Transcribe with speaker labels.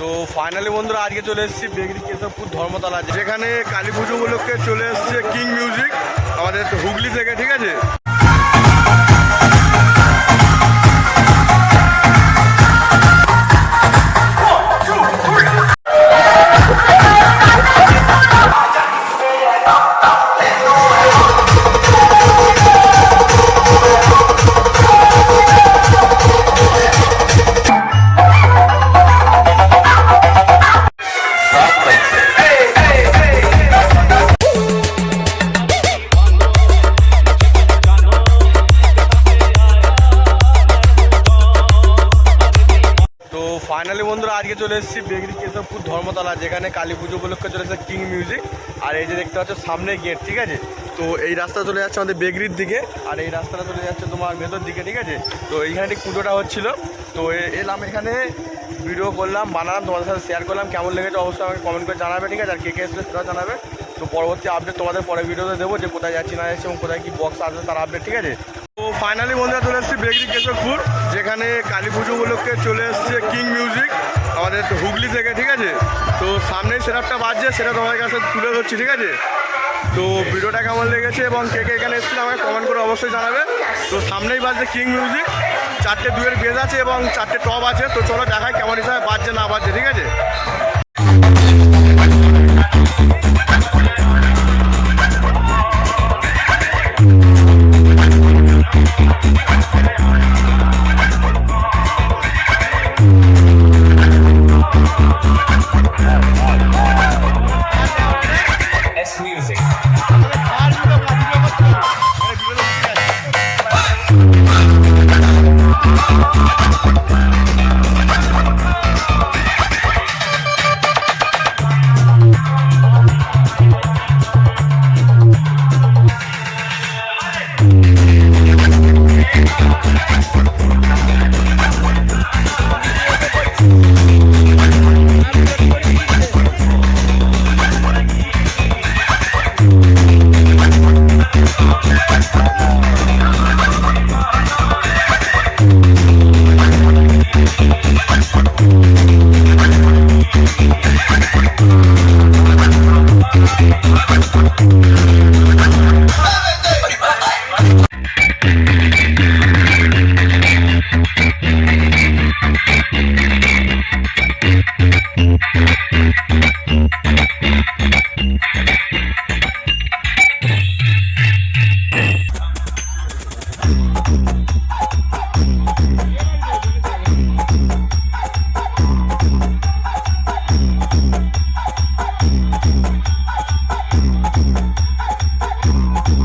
Speaker 1: তো ফাইনালি বন্ধুরা আজকে চলে এসেছি বেগরি কেশবপুর ধর্মতলা, যেখানে কালী পুজো উপলক্ষে চলে এসছে কিং মিউজিক আমাদের হুগলি থেকে, ঠিক আছে? ফাইনালি বন্ধুরা আজকে চলে এসেছি বেগরি কেশবপুর ধর্মতলা, যেখানে কালী পুজো উপলক্ষে চলে এসেছে কিং মিউজিক আর এই যে দেখতে পাচ্ছ, সামনে গেট ঠিক আছে? তো এই রাস্তা চলে যাচ্ছে আমাদের বেগরির দিকে, আর এই রাস্তাটা চলে যাচ্ছে তোমার ভেতর দিকে, ঠিক আছে? তো এইখানে ঠিক পুজোটা হচ্ছিল। তো এলাম এখানে ভিডিও করলাম, বানালাম, তোমাদের সাথে শেয়ার করলাম, কেমন লেগেছে অবশ্যই আমাকে কমেন্ট করে জানাবে, ঠিক আছে? আর কে কে এসলে সেটাও জানাবে। তো পরবর্তী আপডেট তোমাদের পরে ভিডিওতে দেবো, যে কোথায় যাচ্ছি না যাচ্ছি এবং কোথায় কি বক্স আসবে তার আপডেট ঠিক আছে? তো ফাইনালি বন্ধুরা চলে এসেছি বেগরি কেশবপুর, যেখানে কালী পুজো উপলক্ষে চলে এসেছে কিং মিউজিক আমাদের হুগলি থেকে, ঠিক আছে? তো সামনেই সেটআপটা বাজছে, সেটা তোমাদের কাছে তুলে ধরছি, ঠিক আছে? তো ভিডিওটা কেমন লেগেছে এবং কে কে এখানে এসেছিল আমাকে কমেন্ট করে অবশ্যই জানাবে। তো সামনেই বাজছে কিং মিউজিক চারটে দুয়ের বেজ আছে এবং চারটে টপ আছে, তো চলো দেখাই কেমন হিসাবে বাজছে, না বাজছে, ঠিক আছে?